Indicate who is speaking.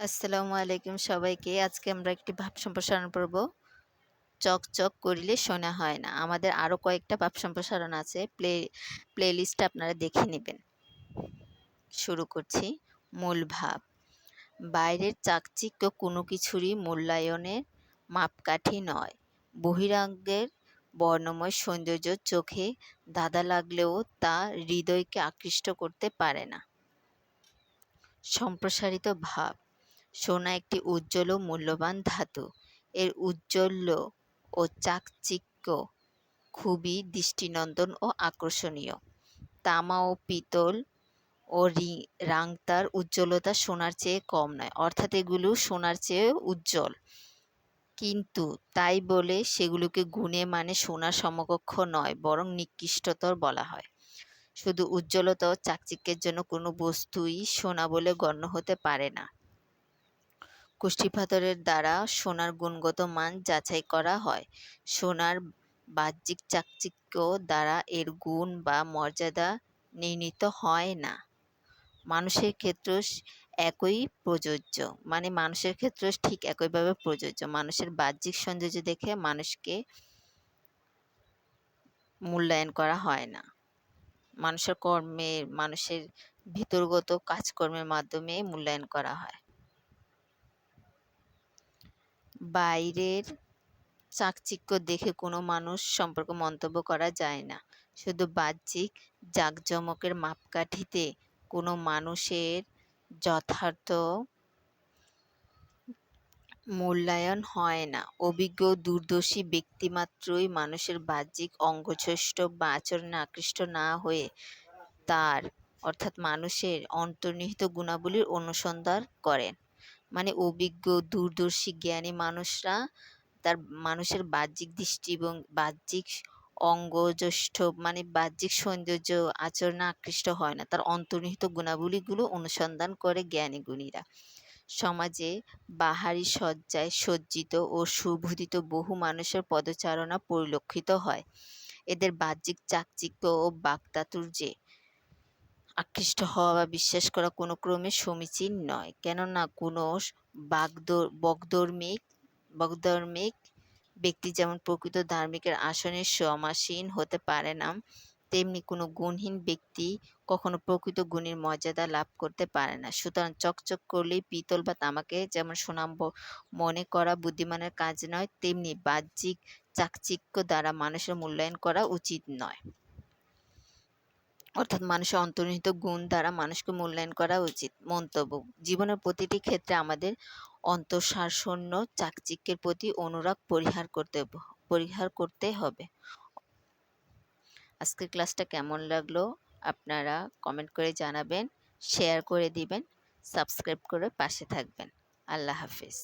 Speaker 1: আসসালামু আলাইকুম সবাইকে। আজকে আমরা একটি ভাব সম্প্রসারণ করব চকচক করিলে শোনা হয় না। আমাদের আরও কয়েকটা ভাব সম্প্রসারণ আছে। প্লে প্লেলিস্টটা আপনারা দেখে নেবেন। শুরু করছি। মূল ভাব। বাইরের চাকচিক্য কোনো কিছুরই মূল্যায়নের মাপকাঠি নয়। বহিরাঙ্গের বর্ণময় সৌন্দর্য চোখে দাদা লাগলেও তা হৃদয়কে আকৃষ্ট করতে পারে না। সম্প্রসারিত ভাব। সোনা একটি উজ্জ্বল ও মূল্যবান ধাতু। এর উজ্জ্বল্য ও চাকচিক্য খুবই দৃষ্টিনন্দন ও আকর্ষণীয়। তামা ও পিতল ও রাংতার উজ্জ্বলতা সোনার চেয়ে কম নয়, অর্থাৎ এগুলো সোনার চেয়ে উজ্জ্বল। কিন্তু তাই বলে সেগুলোকে গুণে মানে সোনার সমকক্ষ নয়, বরং নিকৃষ্টতর বলা হয়। শুধু উজ্জ্বলতা ও চাকচিক্যের জন্য কোনো বস্তুই সোনা বলে গণ্য হতে পারে না। কুষ্ঠিপাথরের দ্বারা সোনার গুণগত মান যাচাই করা হয়। সোনার বাহ্যিক চাকচিক্য দ্বারা এর গুণ বা মর্যাদা নির্ণীত হয় না। মানুষের ক্ষেত্রেও একই প্রযোজ্য। মানে মানুষের ক্ষেত্রেও ঠিক একইভাবে প্রযোজ্য। মানুষের বাহ্যিক সৌন্দর্য দেখে মানুষকে মূল্যায়ন করা হয় না। মানুষের কর্মের মানুষের ভিতরগত কাজকর্মের মাধ্যমে মূল্যায়ন করা হয়। বাইরের চাকচিক্য দেখে কোনো মানুষ সম্পর্কে মন্তব্য করা যায় না। শুধু বাহ্যিক জাঁকজমকের মাপকাঠিতে কোনো মানুষের যথার্থ মূল্যায়ন হয় না। অভিজ্ঞ দূরদর্শী ব্যক্তিমাত্রই মানুষের বাহ্যিক অঙ্গচেষ্ট বা আচরণে আকৃষ্ট না হয়ে তার, অর্থাৎ মানুষের অন্তর্নিহিত গুণাবলীর অনুসন্ধান করেন। মানে অভিজ্ঞ, দূরদর্শী, জ্ঞানী মানুষরা তার মানুষের বাহ্যিক দৃষ্টি এবং বাহ্যিক অঙ্গ অঙ্গজ্যেষ্ঠ মানে বাহ্যিক সৌন্দর্য আচরণে আকৃষ্ট হয় না। তার অন্তর্নিহিত গুণাবলীগুলো অনুসন্ধান করে জ্ঞানী গুণীরা। সমাজে বাহারি সজ্জায় সজ্জিত ও সুবোধিত বহু মানুষের পদচারণা পরিলক্ষিত হয়। এদের বাহ্যিক চাকচিক্য ও বাক্তাতুর্যে আকৃষ্ট হওয়া বা বিশ্বাস করা কোনো ক্রমে সমীচীন নয়। কেননা কোনো বকধর্মিক বকধর্মিক ব্যক্তি যেমন প্রকৃত ধার্মিকের আসনে সমাসীন হতে পারে না, তেমনি কোনো গুণহীন ব্যক্তি কখনো প্রকৃত গুণের মর্যাদা লাভ করতে পারে না। সুতরাং চকচক করলেই পিতল বা তামাকে যেমন সুনাম মনে করা বুদ্ধিমানের কাজ নয়, তেমনি বাহ্যিক চাকচিক্য দ্বারা মানুষের মূল্যায়ন করা উচিত নয়। অর্থাৎ মানুষের অন্তর্নিহিত গুণ দ্বারা মানুষকে মূল্যায়ন করা উচিত। মন্তব্য, জীবনের প্রতিটি ক্ষেত্রে আমাদের অন্তঃসারশূন্য চাকচিক্যের প্রতি অনুরাগ পরিহার করতে পরিহার করতে হবে। আজকের ক্লাসটা কেমন লাগল আপনারা কমেন্ট করে জানাবেন শেয়ার করে দিবেন সাবস্ক্রাইব করে পাশে থাকবেন। আল্লাহ হাফিজ।